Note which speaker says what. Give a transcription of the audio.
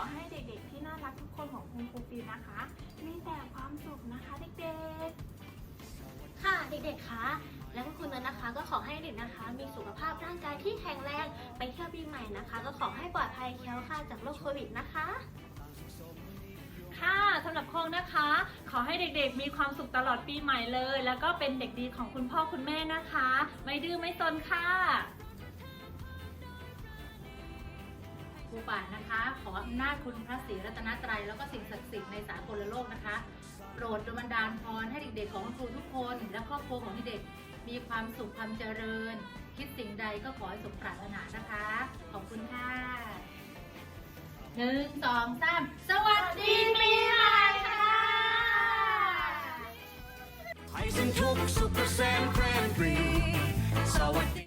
Speaker 1: ขอให้เด็กๆที่น่ารักทุกคนของคุณครูฟีลนะคะ มีแต่ความสุขนะคะเด็กๆ
Speaker 2: ค่ะเด็กๆคะและวคุณนั้นนะคะ ก็ขอให้เด็กนะคะ มีสุขภาพร่างกายที่แข็งแรงไปเที่ยวปีใหม่นะคะ ก็ขอให้ปลอดภัยแคล้วค่ะจากโรคโควิดนะคะ
Speaker 1: ค่ะสำหรับโค้งนะคะ ขอให้เด็กๆ มีความสุขตลอดปีใหม่เลย แล้วก็เป็นเด็กดีของคุณพ่อคุณแม่นะคะ ไม่ดื้อไม่ซนค่ะ
Speaker 3: รูป่านนะคะ ขออำนาจคุณพระศรีรัตนตรัยแล้วก็สิ่งศักดิ์สิทธิ์ในสากลโลกนะคะ โปรดดลบันดาลพรให้เด็กๆของครูทุกคน และครอบครัวของเด็กมีความสุขความเจริญ คิดสิ่งใดก็ขอให้สมปรารถนานะคะ ขอบคุณค่ะหนึ่งสองสามสวัสดีปีใหม่
Speaker 1: ค่ะ